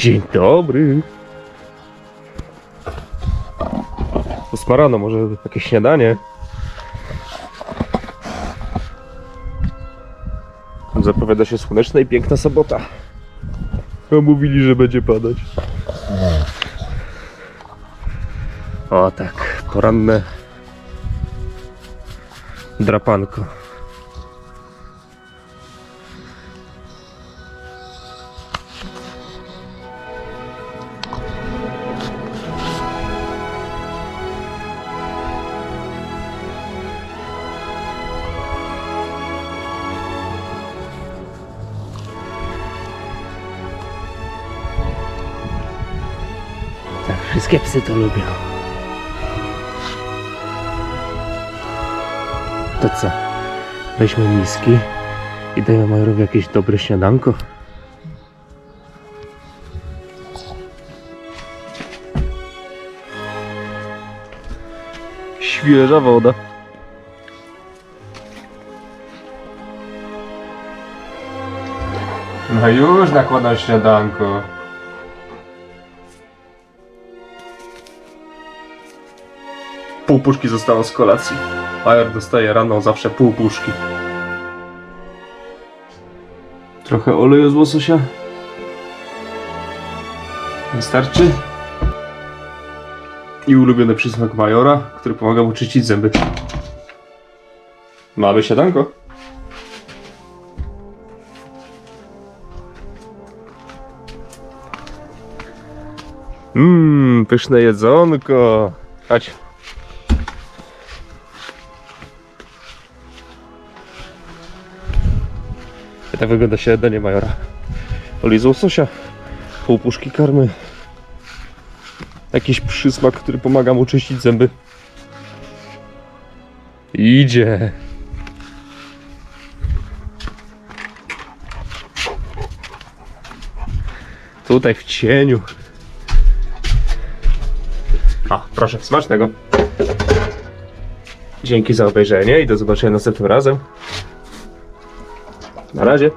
Dzień dobry. Ósma rano, może jakieś śniadanie? Zapowiada się słoneczna i piękna sobota. A mówili, że będzie padać. O tak, poranne drapanko. Wszystkie psy to lubią. To co? Weźmy miski i dajmy Majorowi jakieś dobre śniadanko. Świeża woda. No już nakładam śniadanko. Pół puszki zostało z kolacji. Major dostaje rano zawsze pół puszki. Trochę oleju z łososia. Wystarczy. I ulubiony przysmak Majora, który pomaga mu czyścić zęby. Mamy siadanko. Mmm, pyszne jedzonko. Chodź. Tak wygląda śniadanie Majora. Olej z łososia, pół puszki karmy, jakiś przysmak, który pomaga mu czyścić zęby. Idzie. Tutaj w cieniu. A, proszę, smacznego. Dzięki za obejrzenie i do zobaczenia następnym razem. Na razie.